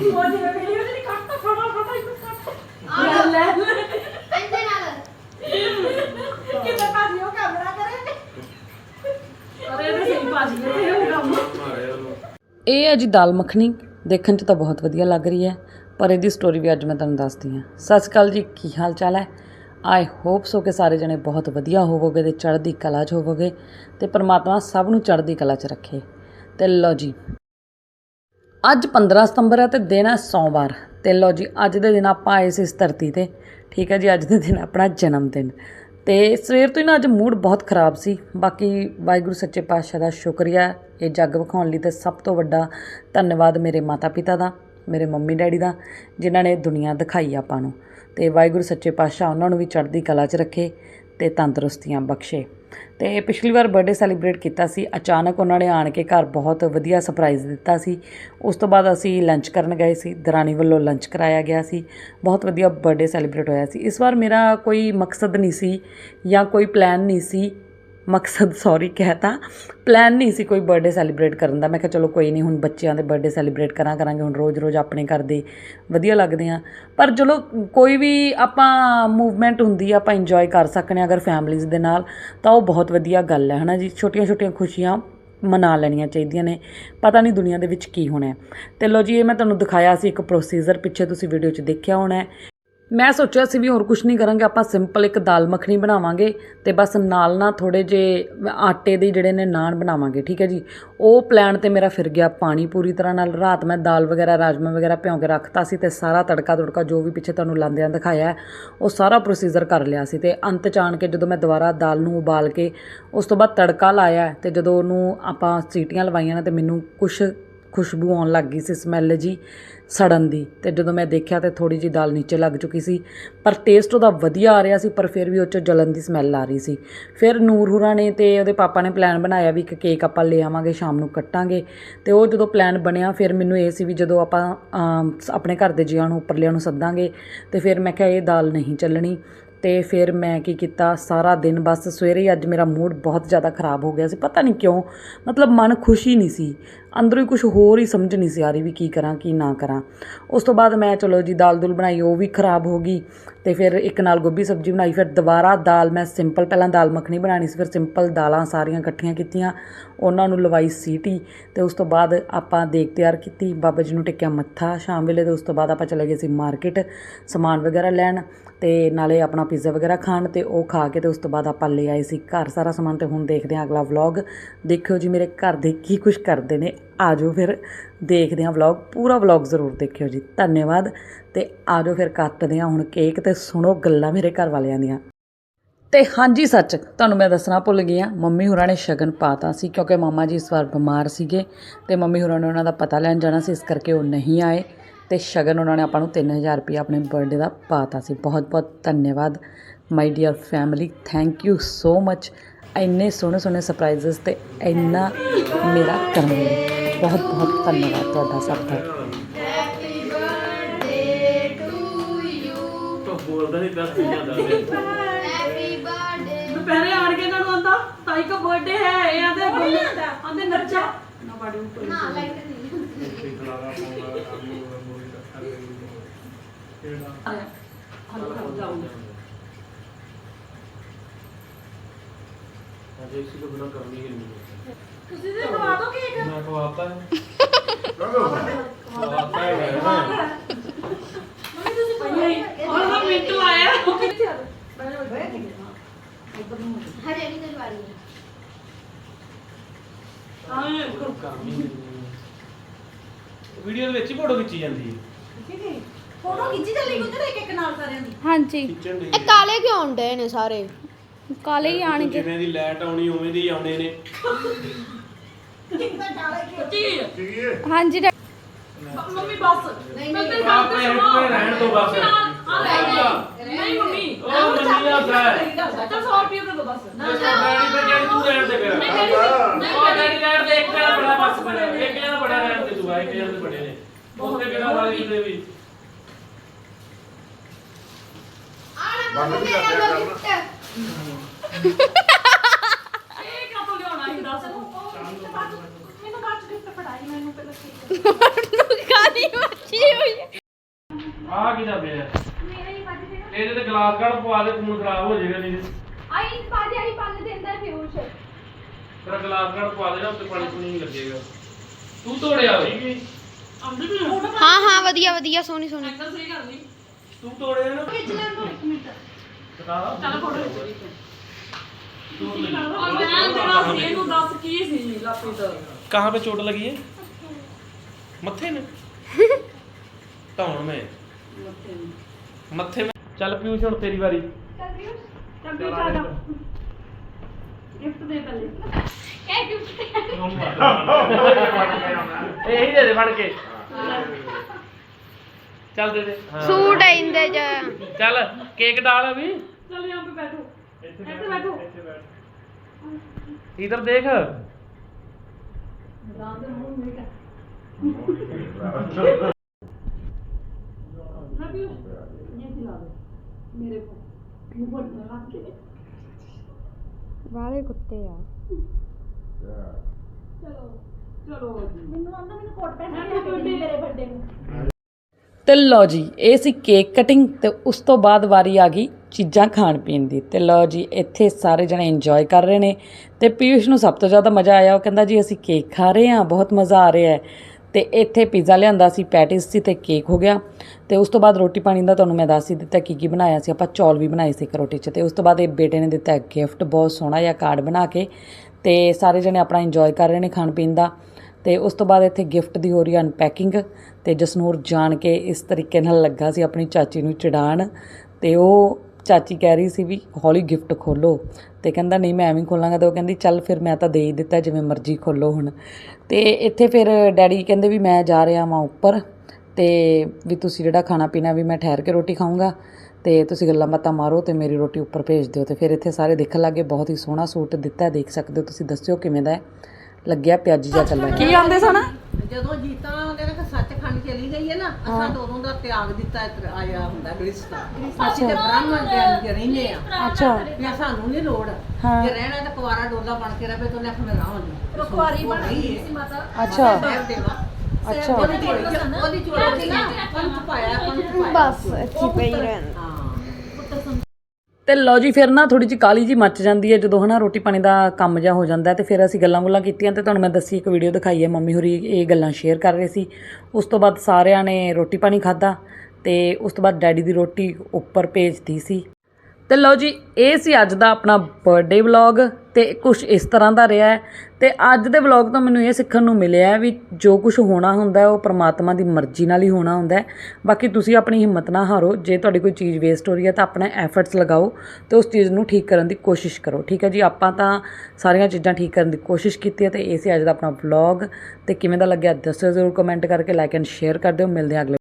ਉਹ ਜਿਵੇਂ ਵੀਡੀਓ ਜਿਹੜੀ ਕੱਟ ਫੜਾ ਫੜਾ ਇੱਕ ਕੱਟ ਆ ਲੈ ਇਹਦੇ ਨਾਲ ਕਿਤੇ ਭਾਜੀ ਉਹ ਕੈਮਰਾ ਕਰੇ ਅਰੇ ਇਹ ਸਹੀ ਭਾਜੀ ਇਹ ਉਹ ਕੰਮ ਇਹ ਹੈ ਜੀ ਦਾਲ ਮੱਖਣੀ, ਦੇਖਣ 'ਚ ਤਾਂ ਬਹੁਤ ਵਧੀਆ ਲੱਗ ਰਹੀ ਹੈ, ਪਰ ਇਹਦੀ ਸਟੋਰੀ ਵੀ ਅੱਜ ਮੈਂ ਤੁਹਾਨੂੰ ਦੱਸਦੀ ਹਾਂ। ਸਤਿ ਸ਼੍ਰੀ ਅਕਾਲ ਜੀ, ਕੀ ਹਾਲ ਚਾਲ ਹੈ? ਆਈ ਹੋਪ ਸੋ ਕਿ ਸਾਰੇ ਜਣੇ ਬਹੁਤ ਵਧੀਆ ਹੋਵੋਗੇ ਤੇ ਚੜ੍ਹਦੀ ਕਲਾ 'ਚ ਹੋਵੋਗੇ ਤੇ ਪ੍ਰਮਾਤਮਾ ਸਭ ਨੂੰ ਚੜ੍ਹਦੀ ਕਲਾ 'ਚ ਰੱਖੇ। ਤੇ ਲਓ ਜੀ ਅੱਜ 15 ਸਤੰਬਰ ਹੈ ਤੇ ਦਿਨ ਹੈ ਸੋਮਵਾਰ। ਤੇ ਲਓ ਜੀ, ਅੱਜ ਦੇ ਦਿਨ ਆਪਾਂ ਆਏ ਸੀ ਇਸ ਧਰਤੀ ਤੇ। ਠੀਕ ਹੈ ਜੀ, ਅੱਜ ਦੇ ਦਿਨ ਆਪਣਾ ਜਨਮ ਦਿਨ। ਤੇ ਸਵੇਰ ਤੋਂ ਹੀ ਨਾ ਅੱਜ ਮੂਡ ਬਹੁਤ ਖਰਾਬ ਸੀ। ਬਾਕੀ ਵਾਹਿਗੁਰੂ ਸੱਚੇ ਪਾਤਸ਼ਾਹ ਦਾ ਸ਼ੁਕਰੀਆ। ਇਹ ਜੱਗ ਵਿਖਾਉਣ ਲਈ ਤੇ ਸਭ ਤੋਂ ਵੱਡਾ ਧੰਨਵਾਦ ਮੇਰੇ ਮਾਤਾ ਪਿਤਾ ਦਾ, ਮੇਰੇ ਮੰਮੀ ਡੈਡੀ ਦਾ, ਜਿਨ੍ਹਾਂ ਨੇ ਦੁਨੀਆ ਦਿਖਾਈ ਆਪਾਂ ਨੂੰ। ਤੇ ਵਾਹਿਗੁਰੂ ਸੱਚੇ ਪਾਤਸ਼ਾਹ ਉਹਨਾਂ ਨੂੰ ਵੀ ਚੜ੍ਹਦੀ ਕਲਾ 'ਚ ਰੱਖੇ ਤੇ ਤੰਦਰੁਸਤੀਆਂ ਬਖਸ਼ੇ। ਤੇ ਪਿਛਲੀ ਵਾਰ ਬਰਥਡੇ ਸੈਲੀਬ੍ਰੇਟ ਕੀਤਾ ਸੀ। ਅਚਾਨਕ ਉਹਨਾਂ ਨੇ ਆਣ ਕੇ ਘਰ ਬਹੁਤ ਵਧੀਆ ਸਰਪ੍ਰਾਈਜ਼ ਦਿੱਤਾ ਸੀ। ਉਸ ਤੋਂ ਬਾਅਦ ਅਸੀਂ ਲੰਚ ਕਰਨ ਗਏ ਸੀ। ਦਰਾਣੀ ਵੱਲੋਂ ਲੰਚ ਕਰਾਇਆ ਗਿਆ ਸੀ। ਬਹੁਤ ਵਧੀਆ ਬਰਥਡੇ ਸੈਲੀਬ੍ਰੇਟ ਹੋਇਆ ਸੀ। ਇਸ ਵਾਰ ਮੇਰਾ ਕੋਈ ਮਕਸਦ ਨਹੀਂ ਸੀ ਜਾਂ ਕੋਈ ਪਲਾਨ ਨਹੀਂ ਸੀ ਮਕਸਦ ਸੌਰੀ ਕਹਿਤਾ। ਪਲਾਨ ਨਹੀਂ ਸੀ ਕੋਈ ਬਰਥਡੇ ਸੈਲੀਬ੍ਰੇਟ ਕਰਨ ਦਾ। ਮੈਂ ਕਿਹਾ, ਚਲੋ ਕੋਈ ਨਹੀਂ, ਹੁਣ ਬੱਚਿਆਂ ਦੇ ਬਰਥਡੇ ਸੈਲੀਬ੍ਰੇਟ ਕਰਾਂ ਕਰਾਂਗੇ ਹੁਣ ਰੋਜ਼-ਰੋਜ਼ ਆਪਣੇ ਘਰ ਦੇ ਵਧੀਆ ਲੱਗਦੇ ਆ। ਪਰ ਚਲੋ, ਕੋਈ ਵੀ ਆਪਾਂ ਮੂਵਮੈਂਟ ਹੁੰਦੀ ਆ, ਆਪਾਂ ਇੰਜੋਏ ਕਰ ਸਕਨੇ ਆ ਅਗਰ ਫੈਮਲੀਜ਼ ਦੇ ਨਾਲ, ਤਾਂ ਉਹ ਬਹੁਤ ਵਧੀਆ ਗੱਲ ਹੈ ਹਨਾ ਜੀ? ਛੋਟੀਆਂ-ਛੋਟੀਆਂ ਖੁਸ਼ੀਆਂ ਮਨਾ ਲੈਣੀਆਂ ਚਾਹੀਦੀਆਂ ਨੇ। ਪਤਾ ਨਹੀਂ ਦੁਨੀਆ ਦੇ ਵਿੱਚ ਕੀ ਹੋਣਾ। ਤੇ ਲੋ ਜੀ, ਇਹ ਮੈਂ ਤੁਹਾਨੂੰ ਦਿਖਾਇਆ ਸੀ ਇੱਕ ਪ੍ਰੋਸੀਜਰ ਪਿੱਛੇ ਤੁਸੀਂ ਵੀਡੀਓ 'ਚ ਦੇਖਿਆ ਹੋਣਾ ਮੈਂ ਸੋਚਿਆ ਸੀ ਵੀ ਹੋਰ ਕੁਝ ਨਹੀਂ ਕਰਾਂਗੇ, ਆਪਾਂ ਸਿੰਪਲ ਇੱਕ ਦਾਲ ਮੱਖਣੀ ਬਣਾਵਾਂਗੇ ਤੇ ਬਸ ਨਾਲ ਨਾ ਥੋੜੇ ਜੇ ਆਟੇ ਦੇ ਜਿਹੜੇ ਨੇ ਨਾਨ ਬਣਾਵਾਂਗੇ, ਠੀਕ ਹੈ ਜੀ? ਉਹ ਪਲਾਨ ਤੇ ਮੇਰਾ ਫਿਰ ਗਿਆ ਪਾਣੀ ਪੂਰੀ ਤਰ੍ਹਾਂ ਨਾਲ। ਰਾਤ ਮੈਂ ਦਾਲ ਵਗੈਰਾ ਰਾਜਮਾ ਵਗੈਰਾ ਭਿਉਂ ਕੇ ਰੱਖਤਾ ਸੀ ਤੇ ਸਾਰਾ ਤੜਕਾ ਤੁੜਕਾ ਜੋ ਵੀ ਪਿੱਛੇ ਤੁਹਾਨੂੰ ਲਾਂਦਿਆਂ ਦਿਖਾਇਆ ਉਹ ਸਾਰਾ ਪ੍ਰੋਸੀਜਰ ਕਰ ਲਿਆ ਸੀ ਤੇ ਅੰਤ ਚ ਆਣ ਕੇ ਜਦੋਂ ਮੈਂ ਦੁਬਾਰਾ ਦਾਲ ਨੂੰ ਉਬਾਲ ਕੇ ਉਸ ਤੋਂ ਬਾਅਦ ਤੜਕਾ ਲਾਇਆ ਤੇ ਜਦੋਂ ਉਹਨੂੰ ਆਪਾਂ ਸੀਟੀਆਂ ਲਵਾਈਆਂ ਨੇ ਤੇ ਮੈਨੂੰ ਕੁਛ ਖੁਸ਼ਬੂ ਆਉਣ ਲੱਗ ਗਈ ਸੀ ਸਮੈਲ ਜੀ, ਸੜਨ ਦੀ। ਤੇ ਜਦੋਂ ਮੈਂ ਦੇਖਿਆ ਤੇ ਥੋੜੀ ਜੀ ਦਾਲ ਨੀਚੇ ਲੱਗ ਚੁੱਕੀ ਸੀ, ਪਰ ਟੇਸਟ ਉਹਦਾ ਵਧੀਆ ਆ ਰਿਹਾ ਸੀ, ਪਰ ਫਿਰ ਵੀ ਉਹ 'ਚ ਜਲਨ ਦੀ ਸਮੈਲ ਆ ਰਹੀ ਸੀ। ਫਿਰ ਨੂਰ ਹੁਰਾਂ ਨੇ ਤੇ ਉਹਦੇ ਪਾਪਾ ਨੇ ਪਲਾਨ ਬਣਾਇਆ ਵੀ ਇੱਕ ਕੇਕ ਆਪਾਂ ਲੈ ਆਵਾਂਗੇ, ਸ਼ਾਮ ਨੂੰ ਕੱਟਾਂਗੇ। ਤੇ ਉਹ ਜਦੋਂ ਪਲਾਨ ਬਣਿਆ, ਫਿਰ ਮੈਨੂੰ ਇਹ ਸੀ ਵੀ ਜਦੋਂ ਆਪਾਂ ਆਪਣੇ ਘਰ ਦੇ ਜੀਆਂ ਨੂੰ, ਉੱਪਰਲਿਆਂ ਨੂੰ ਸੱਦਾਂਗੇ, ਤੇ ਫਿਰ ਮੈਂ ਕਿਹਾ ਇਹ ਦਾਲ ਨਹੀਂ ਚੱਲਣੀ। ਤੇ ਫਿਰ ਮੈਂ ਕੀ ਕੀਤਾ, ਸਾਰਾ ਦਿਨ ਬਸ ਸਵੇਰੇ ਹੀ ਅੱਜ ਮੇਰਾ ਮੂਡ ਬਹੁਤ ਜ਼ਿਆਦਾ ਖਰਾਬ ਹੋ ਗਿਆ ਸੀ, ਪਤਾ ਨਹੀਂ ਕਿਉਂ, ਮਤਲਬ ਮਨ ਖੁਸ਼ ਹੀ ਨਹੀਂ ਸੀ। ਅੰਦਰੋਂ ਹੀ ਕੁਝ ਹੋਰ ਹੀ ਸਮਝ ਨਹੀਂ ਸੀ ਆ ਰਹੀ ਵੀ ਕੀ ਕਰਾਂ, ਕੀ ਨਾ ਕਰਾਂ। ਉਸ ਤੋਂ ਬਾਅਦ ਮੈਂ ਚਲੋ ਜੀ ਦਾਲ ਦੁਲ ਬਣਾਈ, ਉਹ ਵੀ ਖਰਾਬ ਹੋ ਗਈ ਤੇ ਫਿਰ ਇੱਕ ਨਾਲ ਗੋਭੀ ਸਬਜ਼ੀ ਬਣਾਈ, ਫਿਰ ਦੁਬਾਰਾ ਦਾਲ ਮੈਂ ਸਿੰਪਲ ਪਹਿਲਾਂ ਦਾਲ ਮੱਖਣੀ ਬਣਾਣੀ ਸੀ, ਫਿਰ ਸਿੰਪਲ ਦਾਲਾਂ ਸਾਰੀਆਂ ਇਕੱਠੀਆਂ ਕੀਤੀਆਂ, ਉਹਨਾਂ ਨੂੰ ਲਵਾਈ ਸੀਟੀ ਤੇ ਉਸ ਤੋਂ ਬਾਅਦ ਆਪਾਂ ਦੇਖ ਤਿਆਰ ਕੀਤੀ, ਬਾਬਾ ਜੀ ਨੂੰ ਟੇਕਿਆ ਮੱਥਾ ਸ਼ਾਮ ਵੇਲੇ ਤੇ ਉਸ ਤੋਂ ਬਾਅਦ ਆਪਾਂ ਚਲੇ ਗਏ ਸੀ ਮਾਰਕੀਟ ਸਮਾਨ ਵਗੈਰਾ ਲੈਣ ਤੇ ਨਾਲੇ ਆਪਣਾ ਪੀਜ਼ਾ ਵਗੈਰਾ ਖਾਣ ਤੇ ਉਹ ਖਾ ਕੇ ਤੇ ਉਸ ਤੋਂ ਬਾਅਦ ਆਪਾਂ ਲੈ ਆਏ ਸੀ ਘਰ ਸਾਰਾ ਸਮਾਨ ਤੇ ਹੁਣ ਦੇਖਦੇ ਹਾਂ ਅਗਲਾ ਵਲੌਗ ਦੇਖਿਓ ਜੀ ਮੇਰੇ ਘਰ ਦੇ ਕੀ ਕੁਝ ਕਰਦੇ ਨੇ। ਆਜੋ ਫਿਰ ਦੇਖਦੇ ਹਾਂ ਵਲੌਗ ਪੂਰਾ ਵਲੌਗ ਜ਼ਰੂਰ ਦੇਖਿਓ ਜੀ। ਧੰਨਵਾਦ ਤੇ ਆਜੋ ਫਿਰ ਕੱਟਦੇ ਹਾਂ ਹੁਣ ਕੇਕ ਤੇ ਸੁਣੋ ਗੱਲਾਂ ਮੇਰੇ ਘਰ ਵਾਲਿਆਂ ਦੀਆਂ। ਤੇ ਹਾਂਜੀ ਸੱਚ, ਤੁਹਾਨੂੰ ਮੈਂ ਦੱਸਣਾ ਭੁੱਲ ਗਈ ਆ ਮੰਮੀ ਹੋਰਾਂ ਨੇ ਸ਼ਗਨ ਪਾਤਾ ਸੀ ਕਿਉਂਕਿ ਮਾਮਾ ਜੀ ਇਸ ਵਾਰ ਬਿਮਾਰ ਸੀਗੇ ਤੇ ਮੰਮੀ ਹੋਰਾਂ ਨੇ ਉਹਨਾਂ ਦਾ ਪਤਾ ਲੈਣ ਜਾਣਾ ਸੀ, ਇਸ ਕਰਕੇ ਉਹ ਨਹੀਂ ਆਏ ਤੇ ਸ਼ਗਨ ਉਹਨਾਂ ਨੇ ਆਪਾਂ ਨੂੰ 3000 ਰੁਪਏ ਆਪਣੇ ਬਰਥਡੇ ਦਾ ਪਾਤਾ ਸੀ। ਬਹੁਤ ਬਹੁਤ ਧੰਨਵਾਦ my dear family thank you so much ਇੰਨੇ ਸੋਹਣੇ ਸੋਹਣੇ ਸਰਪ੍ਰਾਈਜ਼ਸ ਤੇ ਇੰਨਾ ਮੇਰਾ ਕਰਨ ਲਈ ਬਹੁਤ ਬਹੁਤ ਧੰਨਵਾਦ ਤੁਹਾਡਾ ਸਭ ਦਾ ਹੈਪੀ ਬਰਥਡੇ ਟੂ ਯੂ ਬੋਲਦਾ ਨਹੀਂ ਦੱਸ ਨਹੀਂ ਜਾਂਦਾ ਹੈਪੀ ਬਰਥਡੇ ਦੁਪਹਿਰੇ ਆਣ ਕੇ ਇਹਨਾਂ ਨੂੰ ਆਂਦਾ ਤਾਈ ਕੋ ਬਰਥਡੇ ਹੈ ਇਹ ਆਂਦੇ ਬੋਲੇ ਆਂਦੇ ਨੱਚਾ ਨਾ ਬਾੜੀ ਉੱਪਰ ਨਾ ਲਾਈਟ ਨਹੀਂ ਆਇਆ ਹਲੋ ਕਰ ਜਾਉਂਗਾ ਅਜੇ ਇਸੇ ਤੋਂ ਬਿਨਾ ਕਰਨੀ ਹੀ ਨਹੀਂ ਤੁਸੀਂ ਤੇ ਖਵਾ ਦੋ ਕੇਕ। ਮੈਂ ਖਵਾਤਾ ਹੈ। ਖਵਾਤਾ ਹੈ। ਮੈਂ ਮੰਮੀ ਤੁਸੀਂ ਪਈ ਹੁਣ ਦਾ ਮਿੰਟ ਲਾਇਆ। ਕਿੱਥੇ ਆ? ਬੈਠ ਜਾ ਬੈਠ ਉੱਪਰ ਨੂੰ ਹਰੇ ਨਹੀਂ ਦਲਵਾਰੀ ਆਏ ਕਰਨੀ ਹੀ ਨਹੀਂ ਵੀਡੀਓ ਦੇ ਵਿੱਚ ਹੀ ਫੋਟੋ ਖਿੱਚੀ ਜਾਂਦੀ ਹੈ। ਫੋਟੋ ਖਿੱਚੀ ਚੱਲੀ ਉਧਰ ਇੱਕ ਇੱਕ ਨਾਲ ਸਾਰਿਆਂ ਦੀ? ਹਾਂਜੀ। ਖਿੱਚਣ ਦੀ ਇਹ ਕਾਲੇ ਕਿਉਂ ਹੁੰਦੇ ਨੇ ਸਾਰੇ? ਕਾਲੇ ਹੀ ਆਣਗੇ। ਜਿਵੇਂ ਦੀ ਲਾਈਟ ਆਉਣੀ ਉਵੇਂ ਦੀ ਆਉਣੇ ਨੇ। ਕੀ ਹਾਂਜੀ ਮੰਮੀ ਬਸ। ਨਹੀਂ, ਮੈਂ ਨਹੀਂ। ਤੇਰੀ ਗੱਲ ਆਪੇ ਤੇ ਸੁਣੋ। ਰਹਿਣ ਦਿਓ ਬਸ। ਨਹੀਂ ਮੰਮੀ। ਉਹ ਮੰਨੀ ਜਾਂਦਾ ਹੈ। ਚੱਲ 100 ਰੁਪਏ ਦੇ ਦੋ ਬਸ। ਤੇ ਡੈਡੀ ਤੇ ਜਿਹੜੀ ਤੂੰ ਰਹਿਣ ਦੇ ਫਿਰ ਨਹੀਂ ਡੈਡੀ ਨਹੀਂ ਉਹ ਡੈਡੀ ਡੈਡੀ ਰਹਿਣ ਦੇ ਇੱਕ ਜਣਾ ਬੜਾ ਬਸ ਬੜਾ ਇੱਕ ਜਣਾ ਬੜਾ ਰਹਿਣ ਦੇ ਤੂੰ ਆ ਇੱਕ ਜਣਾ ਤੇ ਬੜੇ ਨੇ। ਉਹਦੇ ਕਿਹੜਾ ਵਾਲੀ ਦੇ ਵੀ। ਆਣਾ ਮੰਮੀ ਮੇਰੇ ਕੋਲ ਗਿਫਟ ਇਹ ਕਾਤੋਂ ਲਿਆਉਣਾ ਸੀ ਦੱਸ ਉਹ ਤੇ। ਬਾਅਦ ਚ- ਮੈਨੂੰ ਬਾਅਦ ਚ gift ਫੜਾਈ ਮੈਨੂੰ ਪਹਿਲਾਂ ਠੀਕ ਹੈ ਕਾਲੀ ਮੱਛੀ ਹੋਈ ਆ ਕੀ ਦਾ ਪਿਆ? ਮੇਰਾ ਹੀ ਬਾਜੀ ਫਿਰ ਇਹਦੇ ਤੇ ਗਲਾਸ ਗੜ ਪਵਾ ਦੇ ਫੋਨ ਖਰਾਬ ਹੋ ਜਾਏਗਾ ਨਹੀਂ ਆਈ ਬਾਜੀ ਆਈ ਪੰਨ ਦਿੰਦਾ ਫਿਊਚਰ ਤੇਰਾ ਗਲਾਸ ਗੜ ਪਵਾ ਦੇ ਨਾ ਉੱਤੇ ਪਾਣੀ ਪੂਣੀ ਨਹੀਂ ਲੱਗੇਗਾ। ਤੂੰ ਤੋੜਿਆ ਓਏ। ਅੰਦਰ ਵੀ ਫੋਟੋ ਹਾਂ ਹਾਂ ਵਧੀਆ ਵਧੀਆ ਸੋਹਣੀ ਸੋਹਣੀ। ਐਂਗਲ ਸਹੀ ਕਰ ਲਈ। ਤੂੰ ਤੋੜਿਆ ਨਾ। ਵਿੱਚ ਲੈਣ ਦੋ ਇੱਕ ਮਿੰਟ। ਚੱਲ ਫੋਟੋ ਖਿੱਚ ਲਈ। ਤੂੰ ਔਰ ਮੈਂ ਤੇਰਾ ਸੀ ਇਹਨੂੰ ਦੱਸ ਕੀ ਸੀ ਲਾਪੀ ਦਾ कहाँ पे चोट लगी है मत्थे में ਧੌਣ में मत्थे में ਚੱਲ ਪਿਊਸ਼ ਹੁਣ ਤੇਰੀ ਵਾਰੀ ਚੱਲ ਵੀ ਸਾਡਾ ਗਿਫਟ ਦੇ ਪਹਿਲੇ ਇਹ ਗਿਫਟ ਇਹੀ ਦੇ ਦੇ ਫੜ ਕੇ ਚੱਲ ਦੇ ਦੇ ਹਾਂ। ਸੂਟ ਹੈ ਇੰਦੇ ਚ ਚੱਲ ਕੇਕ ਡਾਲ ਅਭੀ चलो यहाँ पे बैठो ऐसे बैठो इधर देख राम से मुंह में क्या ना पीयूष ये खिला दो मेरे को मुंह पर लगा के ਵਾਲੇ ਕੁੱਤੇ ਆ चलो चलो ਮੈਨੂੰ ਆਂਦਾ ਮੈਨੂੰ ਕੋਟ ਪਹਿਨਾ ਮੇਰੇ ਬਰਥਡੇ ਨੂੰ ਤੇ ਲਓ ਜੀ, ਇਹ ਸੀ ਕੇਕ ਕਟਿੰਗ ਤੇ ਉਸ ਤੋਂ ਬਾਅਦ ਵਾਰੀ ਆ ਗਈ ਚੀਜ਼ਾਂ ਖਾਣ ਪੀਣ ਦੀ। ਤੇ ਲਓ ਜੀ, ਇੱਥੇ ਸਾਰੇ ਜਣੇ ਇੰਜੋਏ ਕਰ ਰਹੇ ਨੇ ਤੇ ਪੀਯੂਸ਼ ਨੂੰ ਸਭ ਤੋਂ ਜ਼ਿਆਦਾ ਮਜ਼ਾ ਆਇਆ, ਉਹ ਕਹਿੰਦਾ ਜੀ, ਅਸੀਂ ਕੇਕ ਖਾ ਰਹੇ ਹਾਂ, ਬਹੁਤ ਮਜ਼ਾ ਆ ਰਿਹਾ ਹੈ। ਤੇ ਇੱਥੇ ਪੀਜ਼ਾ ਲਿਆਂਦਾ ਸੀ ਪੈਟਿਸ ਸੀ ਤੇ ਕੇਕ ਹੋ ਗਿਆ। ਤੇ ਉਸ ਤੋਂ ਬਾਅਦ ਰੋਟੀ ਪਾਣੀ ਦਾ ਤੁਹਾਨੂੰ ਮੈਂ ਦੱਸ ਹੀ ਦਿੱਤਾ ਕੀ ਕੀ ਬਣਾਇਆ ਸੀ, ਆਪਾਂ ਚੌਲ ਵੀ ਬਣਾਏ ਸੀ ਇੱਕ ਰੋਟੀ 'ਚ ਤੇ ਉਸ ਤੋਂ ਬਾਅਦ ਇਹ ਬੇਟੇ ਨੇ ਦਿੱਤਾ ਗਿਫਟ ਬਹੁਤ ਸੋਹਣਾ ਜਿਹਾ ਕਾਰਡ ਬਣਾ ਕੇ ਤੇ ਸਾਰੇ ਜਣੇ ਆਪਣਾ ਇੰਜੋਏ ਕਰ ਰਹੇ ਨੇ ਖਾਣ ਪੀਣ ਦਾ। ਤੇ ਉਸ ਤੋਂ ਬਾਅਦ ਇੱਥੇ ਗਿਫਟ ਦੀ ਹੋ ਰਹੀ ਹੈ ਅਨਪੈਕਿੰਗ ਤੇ ਜਸਨੂਰ ਜਾਣ ਕੇ ਇਸ ਤਰੀਕੇ ਨਾਲ ਲੱਗਾ ਸੀ ਆਪਣੀ ਚਾਚੀ ਨੂੰ ਚੜਾਣ ਤੇ ਉਹ ਚਾਚੀ ਕਹਿ ਰਹੀ ਸੀ ਵੀ ਹੌਲੀ ਗਿਫਟ ਖੋਲੋ ਤੇ ਕਹਿੰਦਾ, ਨਹੀਂ, ਮੈਂ ਐਵੇਂ ਖੋਲਾਂਗਾ। ਤੇ ਉਹ ਕਹਿੰਦੀ, ਚੱਲ ਫਿਰ ਮੈਂ ਤਾਂ ਦੇ ਹੀ ਦਿੱਤਾ, ਜਿਵੇਂ ਮਰਜ਼ੀ ਖੋਲੋ ਹੁਣ। ਤੇ ਇੱਥੇ ਫਿਰ ਡੈਡੀ ਕਹਿੰਦੇ ਵੀ ਮੈਂ ਜਾ ਰਿਹਾ ਵਾਂ ਉੱਪਰ ਤੇ ਵੀ ਤੁਸੀਂ ਜਿਹੜਾ ਖਾਣਾ ਪੀਣਾ ਵੀ ਮੈਂ ਠਹਿਰ ਕੇ ਰੋਟੀ ਖਾਊਂਗਾ ਤੇ ਤੁਸੀਂ ਗੱਲਾਂ ਬਾਤਾਂ ਮਾਰੋ ਤੇ ਮੇਰੀ ਰੋਟੀ ਉੱਪਰ ਭੇਜ ਦਿਓ ਤੇ ਫਿਰ ਇੱਥੇ ਸਾਰੇ ਦੇਖਣ ਲੱਗੇ ਬਹੁਤ ਹੀ ਸੋਹਣਾ ਸੂਟ ਦਿੱਤਾ ਦੇਖ ਸਕਦੇ ਹੋ ਤੁਸੀਂ, ਦੱਸਿਓ ਕਿਵੇਂ ਦਾ ਹੈ। ਲੱਗਿਆ ਪਿਆਜੀ ਜਿਹਾ ਚੱਲਣ ਕੀ ਆਂਦੇ ਸਨ? ਜਦੋਂ ਜੀਤਾ ਦੇ ਨਾਲ ਸੱਚਖੰਡ ਚਲੀ ਗਈ ਹੈ ਨਾ ਅਸਾਂ ਉਦੋਂ ਦਾ ਤਿਆਗ ਦਿੱਤਾ ਇੱਕ ਆਇਆ ਹੁੰਦਾ ਗ੍ਰਿਸ਼ਤਾ। ਅਸੀਂ ਤੇ ਬ੍ਰਾਹਮਣ ਦੇ ਅੰਦਰ ਰਹਿੰਦੇ ਆ ਅੱਛਾ। ਵੀ ਸਾਨੂੰ ਨਹੀਂ ਲੋੜ। ਹਾਂ। ਜੇ ਰਹਿਣਾ ਤਾਂ ਕੁਵਾਰਾ ਡੋਲਾ ਬਣ ਕੇ ਰਵੇ ਤਾਂ ਲੈ ਮੈਂ ਰਹਾਂਗੀ ਕੁਆਰੀ ਬਣ ਗਈ ਸੀ ਮਾਤਾ। ਅੱਛਾ। ਦੇਵਾ। ਅੱਛਾ। ਉਹਦੀ ਚੋਰੀ ਉਹਦੀ ਚੋਰੀ ਸੀ ਨਾ ਪੰਥ ਪਾਇਆ ਪੰਥ ਪਾਇਆ। ਬਸ ਇੱਥੇ ਪਈ ਰਹਿਣ। ਹਾਂ। ਤੇ ਲਓ ਜੀ, ਫਿਰ ਨਾ ਥੋੜੀ ਜਿਹੀ ਕਾਲੀ ਜੀ ਮੱਚ ਜਾਂਦੀ ਹੈ, ਜਦੋਂ ਹਨਾ ਰੋਟੀ ਪਾਣੀ ਦਾ ਕੰਮ ਜਿਹਾ ਹੋ ਜਾਂਦਾ ਹੈ, ਤੇ ਫਿਰ ਅਸੀਂ ਗੱਲਾਂ ਗੁੱਲਾਂ ਕੀਤੀਆਂ ਤੇ ਤੁਹਾਨੂੰ ਮੈਂ ਦੱਸੀ, ਇੱਕ ਵੀਡੀਓ ਦਿਖਾਈ ਹੈ, ਮੰਮੀ ਹੋਰੀ ਇਹ ਗੱਲਾਂ ਸ਼ੇਅਰ ਕਰ ਰਹੇ ਸੀ। ਉਸ ਤੋਂ ਬਾਅਦ ਸਾਰਿਆਂ ਨੇ ਰੋਟੀ ਪਾਣੀ ਖਾਦਾ ਤੇ ਉਸ ਤੋਂ ਬਾਅਦ ਡੈਡੀ ਦੀ ਰੋਟੀ ਉੱਪਰ ਭੇਜਤੀ ਸੀ। ਤੇ ਲਓ ਜੀ, ਇਹ ਸੀ ਅੱਜ ਦਾ ਆਪਣਾ ਬਰਥਡੇ ਵਲੌਗ ਤੇ ਕੁਝ ਇਸ ਤਰ੍ਹਾਂ ਦਾ ਰਿਹਾ ਹੈ। ਤੇ ਅੱਜ ਦੇ ਵਲੌਗ ਤੋਂ ਮੈਨੂੰ ਇਹ ਸਿੱਖਣ ਨੂੰ ਮਿਲਿਆ ਵੀ ਜੋ ਕੁਝ ਹੋਣਾ ਹੁੰਦਾ ਉਹ ਪ੍ਰਮਾਤਮਾ ਦੀ ਮਰਜ਼ੀ ਨਾਲ ਹੀ ਹੋਣਾ ਹੁੰਦਾ ਬਾਕੀ ਤੁਸੀਂ ਆਪਣੀ ਹਿੰਮਤ ਨਾ ਹਾਰੋ, ਜੇ ਤੁਹਾਡੀ ਕੋਈ ਚੀਜ਼ ਵੇਸਟ ਹੋ ਰਹੀ ਹੈ ਤਾਂ ਆਪਣਾ ਐਫਰਟਸ ਲਗਾਓ ਤੇ ਉਸ ਚੀਜ਼ ਨੂੰ ਠੀਕ ਕਰਨ ਦੀ ਕੋਸ਼ਿਸ਼ ਕਰੋ, ਠੀਕ ਹੈ ਜੀ? ਆਪਾਂ ਤਾਂ ਸਾਰੀਆਂ ਚੀਜ਼ਾਂ ਠੀਕ ਕਰਨ ਦੀ ਕੋਸ਼ਿਸ਼ ਕੀਤੀ ਹੈ ਤੇ ਇਹ ਸੀ ਅੱਜ ਦਾ ਆਪਣਾ ਵਲੌਗ ਤੇ ਕਿਵੇਂ ਦਾ ਲੱਗਿਆ ਦੱਸਿਓ ਜ਼ਰੂਰ ਕਮੈਂਟ ਕਰਕੇ ਲਾਈਕ ਐਂਡ ਸ਼ੇਅਰ ਕਰ ਦਿਓ। ਮਿਲਦੇ ਹਾਂ ਅਗਲੇ